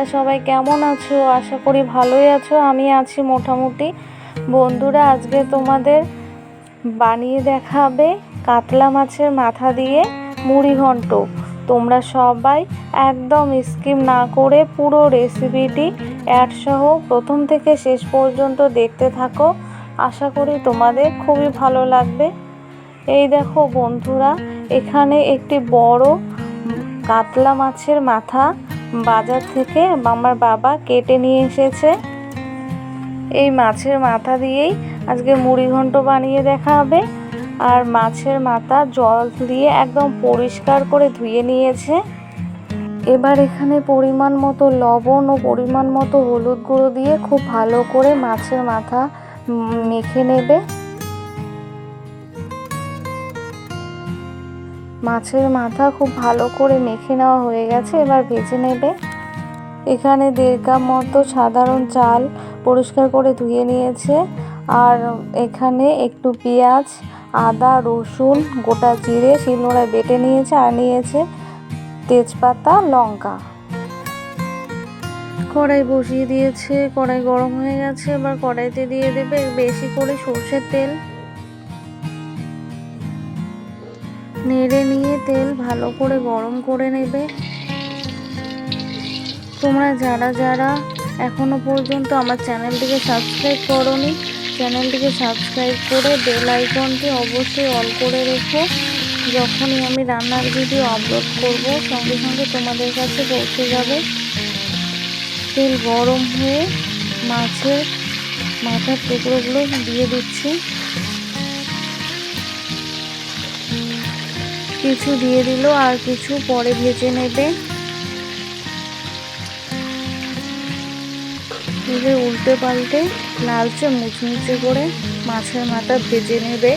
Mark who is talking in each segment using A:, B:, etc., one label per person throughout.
A: তোমরা সবাই কেমন আছো? আশা করি ভালোই আছো। আমি আছি মোটামুটি। বন্ধুরা, আজকে তোমাদের বানিয়ে দেখাবে কাতলা মাছের মাথা দিয়ে মুড়ি ঘন্ট। তোমরা সবাই একদম স্কিপ না করে পুরো রেসিপিটি অ্যাডসহ প্রথম থেকে শেষ পর্যন্ত দেখতে থাকো। আশা করি তোমাদের খুবই ভালো লাগবে। এই দেখো বন্ধুরা, এখানে একটি বড় কাতলা মাছের মাথা বাজার থেকে আমার বাবা কেটে নিয়ে এসেছে। এই মাছের মাথা দিয়েই আজকে মুড়ি ঘন্ট বানিয়ে দেখা হবে আর মাছের মাথা জল দিয়ে একদম পরিষ্কার করে ধুয়ে নিয়েছে। এবার এখানে পরিমাণ মতো লবণ ও পরিমাণ মতো হলুদ গুঁড়ো দিয়ে খুব ভালো করে মাছের মাথা মেখে নেবে। মাছের মাথা খুব ভালো করে মেখে নেওয়া হয়ে গেছে, এবার ভেজে নেবে। এখানে দেড় কাপ মতো সাধারণ চাল পরিষ্কার করে ধুয়ে নিয়েছে, আর এখানে একটু পেঁয়াজ, আদা, রসুন, গোটা জিরে শিলনোড়ায় বেটে নিয়েছে, আর নিয়েছে তেজপাতা, লঙ্কা। কড়াই বসিয়ে দিয়েছে, কড়াই গরম হয়ে গেছে, এবার কড়াইতে দিয়ে দেবে বেশি করে সর্ষের তেল। নেড়ে নিয়ে তেল ভালো করে গরম করে নেবে। তোমরা যারা যারা এখনও পর্যন্ত আমার চ্যানেলটিকে সাবস্ক্রাইব করনি, চ্যানেলটিকে সাবস্ক্রাইব করে বেল আইকনটি অবশ্যই অল করে রেখো। যখনই আমি রান্নার ভিডিও আপলোড করব, সঙ্গে সঙ্গে তোমাদের কাছে পৌঁছে যাবে। তেল গরম হয়ে মাছের মাথার টুকরোগুলো দিয়ে দিচ্ছি। কিছু দিয়ে দিল আর কিছু পরে ভেজে নেবে। উল্টে পাল্টে লালচে মুচমুচে করে মাছের মাথা ভেজে নেবে।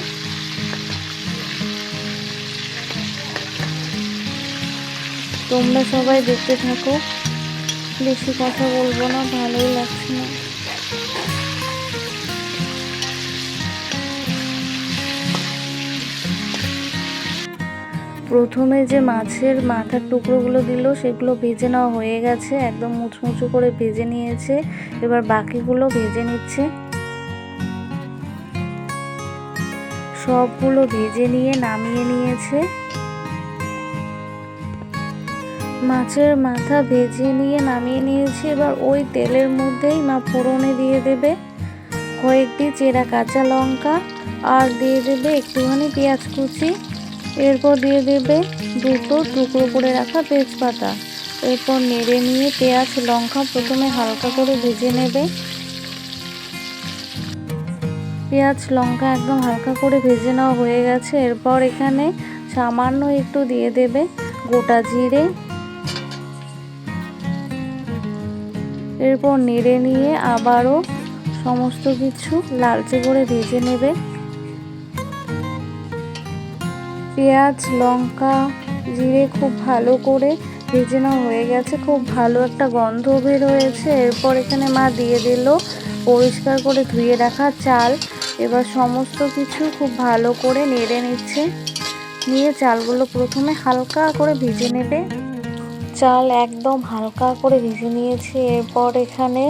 A: তোমরা সবাই দেখতে থাকো। বেশি কথা বলব না, ভালোই লাগছে। না প্রথমে যে মাছের মাথার টুকরোগুলো দিল, সেগুলো ভেজে নেওয়া হয়ে গেছে। একদম মুচমুচু করে ভেজে নিয়েছে। এবার বাকিগুলো ভেজে নিচ্ছে। সবগুলো ভেজে নিয়ে নামিয়ে নিয়েছে। মাছের মাথা ভেজে নিয়ে নামিয়ে নিয়েছি। এবার ওই তেলের মধ্যেই মা ফোড়নে দিয়ে দেবে কয়েকটি চেরা কাঁচা লঙ্কা, আর দিয়ে দেবে একটুখানি পেঁয়াজ কুচি। এরপর দিয়ে দেবে দুটো টুকরো করে রাখা তেজপাতা। এরপর নেড়ে নিয়ে পেঁয়াজ, লঙ্কা প্রথমে হালকা করে ভেজে নেবে। পেঁয়াজ, লঙ্কা একদম হালকা করে ভেজে নেওয়া হয়ে গেছে। এরপর এখানে সামান্য একটু দিয়ে দেবে গোটা জিরে। এরপর নেড়ে নিয়ে আবারও সমস্ত কিছু লালচে করে ভেজে নেবে। পেঁয়াজ, লঙ্কা, জিরে খুব ভালো করে ভেজে নেওয়া হয়ে গেছে। খুব ভালো একটা গন্ধ বের হয়েছে। এরপর এখানে মা দিয়ে দিল পরিষ্কার করে ধুয়ে রাখা চাল। এবার সমস্ত কিছু খুব ভালো করে নেড়ে নিচ্ছে। নিয়ে চালগুলো প্রথমে হালকা করে ভেজে নেবে। চাল একদম হালকা করে ভেজে নিয়েছে। এরপর এখানে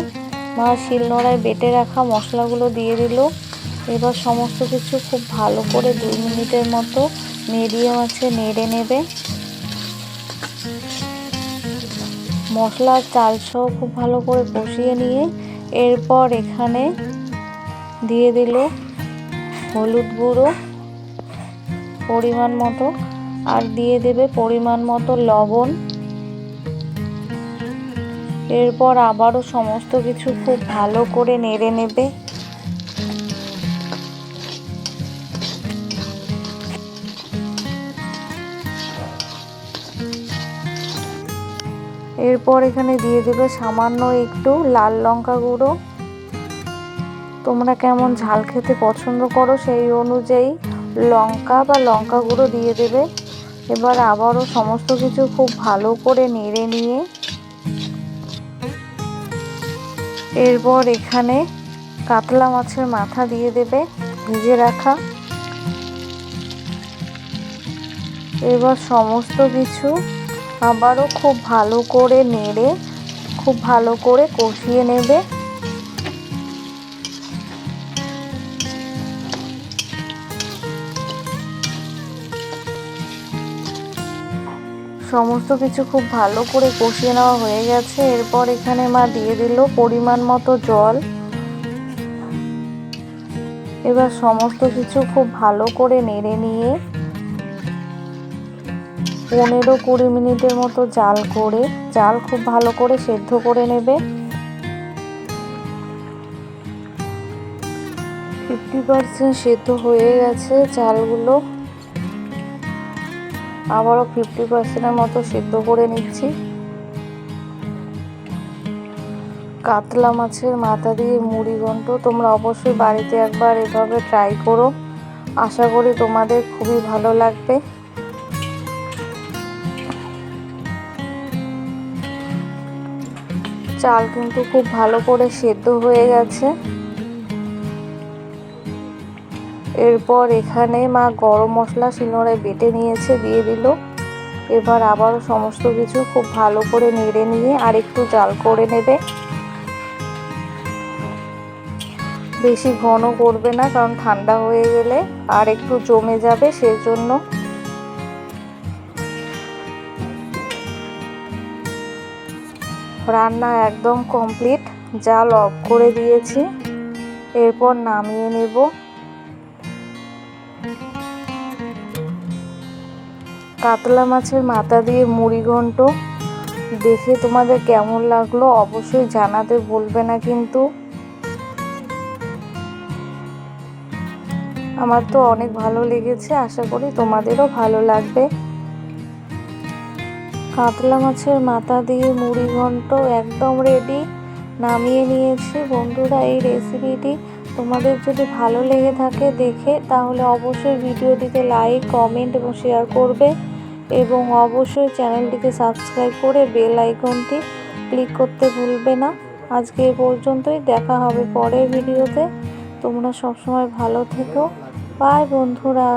A: মা শিলনোড়ায় বেটে রাখা মশলাগুলো দিয়ে দিল। এবার সমস্ত কিছু খুব ভালো করে দুই মিনিটের মতো মিডিয়াম আছে, নেড়ে নেবে। মশলা চাল সহ খুব ভালো করে কষিয়ে নিয়ে এরপর এখানে দিয়ে দিল হলুদ গুঁড়ো পরিমাণ মতো, আর দিয়ে দেবে পরিমাণ মতো লবণ। এরপর আবারও সমস্ত কিছু খুব ভালো করে নেড়ে নেবে। এরপর এখানে দিয়ে দেবে সামান্য একটু লাল লঙ্কা গুঁড়ো। তোমরা কেমন ঝাল খেতে পছন্দ করো সেই অনুযায়ী লঙ্কা বা লঙ্কা গুঁড়ো দিয়ে দেবে। এবার আবারও সমস্ত কিছু খুব ভালো করে নেড়ে নিয়ে এরপর এখানে কাতলা মাছের মাথা দিয়ে দেবে ভেজে রাখা। এবার সমস্ত কিছু আবারও খুব ভালো করে নেড়ে, খুব ভালো করে কষিয়ে নেবে। সমস্ত কিছু খুব ভালো করে কষিয়ে নেওয়া হয়ে গেছে। এরপর এখানে মা দিয়ে দিল পরিমাণ মতো জল। এবার সমস্ত কিছু খুব ভালো করে নেড়ে নিয়ে পনেরো কুড়ি মিনিটের মতো জাল করে, জাল খুব ভালো করে সেদ্ধ করে নেবে। ফিফটি পার্সেন্ট সেদ্ধ হয়ে গেছে চালগুলো আবারও ফিফটি পার্সেন্টের মতো সেদ্ধ করে নিচ্ছি। কাতলা মাছের মাথা দিয়ে মুড়ি ঘন্ট তোমরা অবশ্যই বাড়িতে একবার এভাবে ট্রাই করো। আশা করি তোমাদের খুবই ভালো লাগবে। চাল কিন্তু খুব ভালো করে সেদ্ধ হয়ে গেছে। এরপর এখানে মা গরম মশলা শিলনোড়ায় বেটে নিয়েছে, দিয়ে দিল। এবার আবারও সমস্ত কিছু খুব ভালো করে নেড়ে নিয়ে আর একটু জাল করে নেবে। বেশি ঘন করবে না, কারণ ঠান্ডা হয়ে গেলে আর একটু জমে যাবে, সেজন্য রান্না একদম কমপ্লিট জাল অফ করে দিয়েছি। এরপর নামিয়ে নেব। কাতলা মাছের মাথা দিয়ে মুড়ি ঘন্ট। দেখে তোমাদের কেমন লাগল অবশ্যই জানাতে বলবে না কিন্তু। আমার তো অনেক ভালো লেগেছে, আশা করি তোমাদেরও ভালো লাগবে। কাতলা মাছের মাথা দিয়ে মুড়ি ঘন্ট একদম রেডি নামিয়ে নিয়েছি। বন্ধুরা, এই রেসিপিটি তোমাদের যদি ভালো লেগে থাকে দেখে, তাহলে অবশ্যই ভিডিওটিতে লাইক কমেন্ট এবং শেয়ার করবে এবং অবশ্যই চ্যানেলটিকে সাবস্ক্রাইব করে বেল আইকনটি ক্লিক করতে ভুলবে না। আজকে এ পর্যন্তই, দেখা হবে পরের ভিডিওতে তোমরা সবসময় ভালো থেকো। বাই বন্ধুরা।